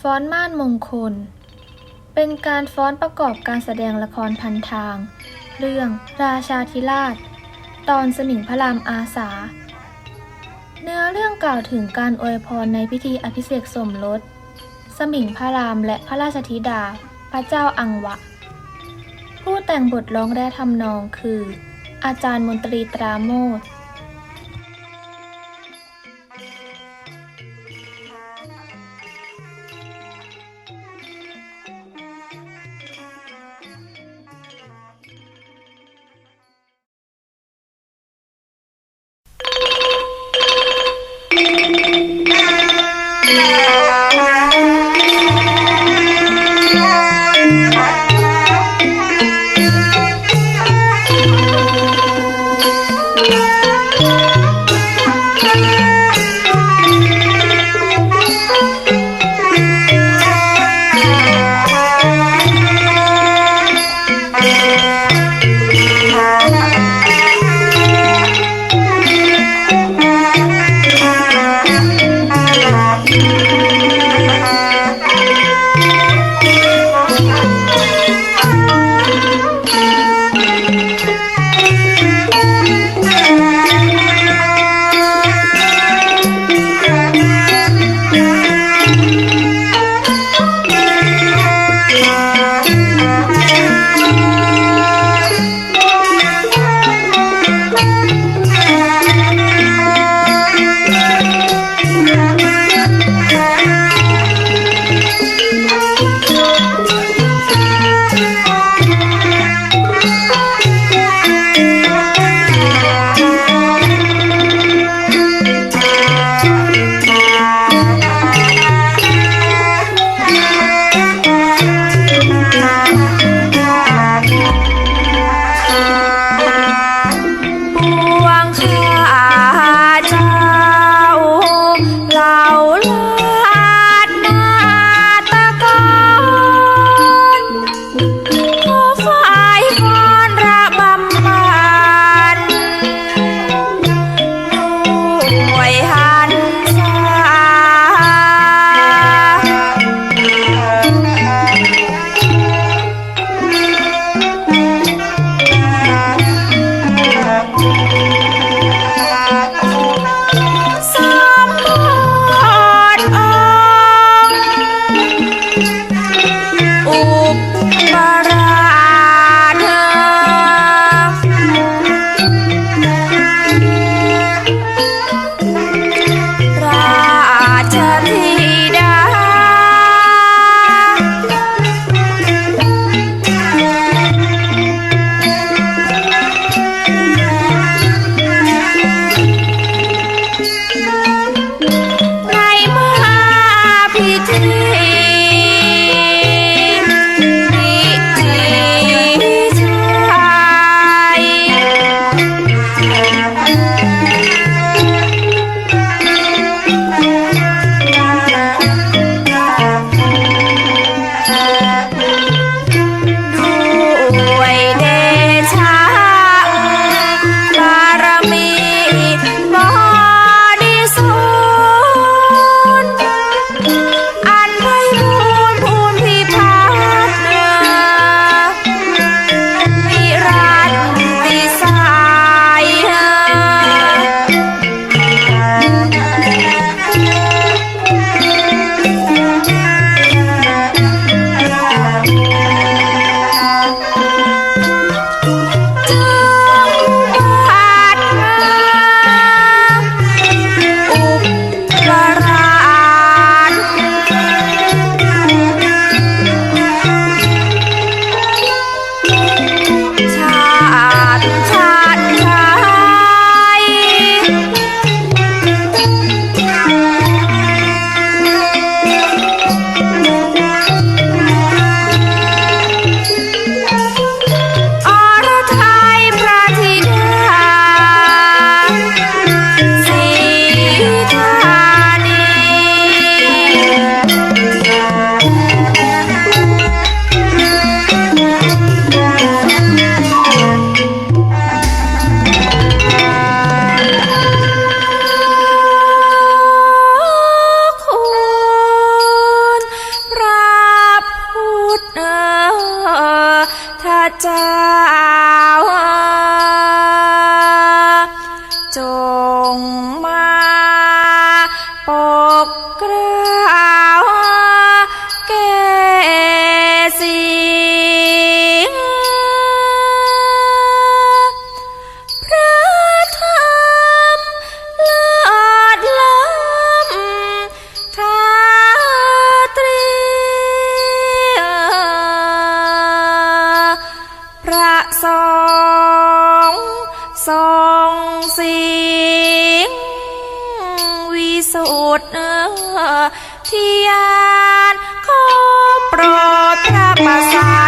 ฟ้อนม่านมงคล เป็นการฟ้อนประกอบการแสดงละครพันทาง เรื่องราชาธิราช ตอนสมิงพระรามอาสา เนื้อเรื่องกล่าวถึงการอวยพรในพิธีอภิเษกสมรส สมิงพระรามและพระราชธิดา พระเจ้าอังวะ ผู้แต่งบทร้องและทำนองคือ อาจารย์มนตรีตราโมท สองสองเสียงวิสุทธิ์เทียนขอโปรดพระประสาน